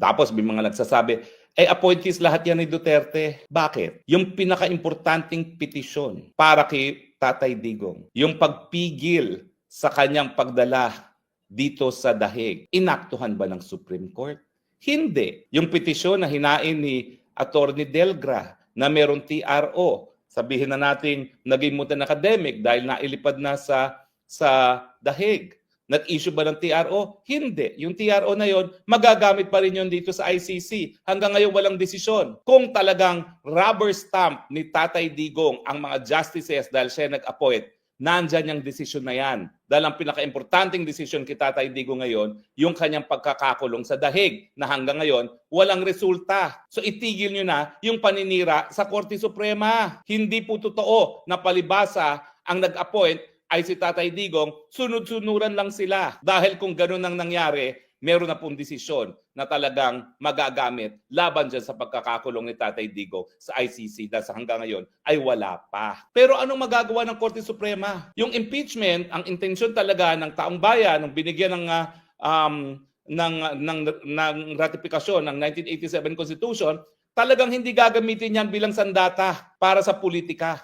Tapos may mga nagsasabi, eh appointees lahat yan ni Duterte. Bakit? Yung pinaka-importanting petisyon para kay Tatay Digong, yung pagpigil sa kanyang pagdala dito sa dahig, inaktuhan ba ng Supreme Court? Hindi. Yung petisyon na hinain ni Attorney Delgra na merong TRO, sabihin na natin naging mutan academic dahil nailipad na sa sa dahig. Nag-issue ba ng TRO? Hindi. Yung TRO na yon magagamit pa rin yon dito sa ICC. Hanggang ngayon walang desisyon. Kung talagang rubber stamp ni Tatay Digong ang mga justices dahil siya nag-appoint, nandyan yung desisyon na yan. Dahil ang pinaka-importanting desisyon kay Tatay Digong ngayon, yung kanyang pagkakakulong sa dahig na hanggang ngayon walang resulta. So itigil nyo na yung paninira sa Korte Suprema. Hindi po totoo na palibasa ang nag-appoint ay si Tatay Digong, sunod-sunuran lang sila. Dahil kung ganun ang nangyari, meron na pong desisyon na talagang magagamit laban dyan sa pagkakakulong ni Tatay Digong sa ICC dahil sa hanggang ngayon ay wala pa. Pero anong magagawa ng Korte Suprema? Yung impeachment, ang intensyon talaga ng taong bayan, ng binigyan ng ah, um, ng, ng, ng ratifikasyon ng 1987 Constitution, talagang hindi gagamitin yan bilang sandata para sa politika.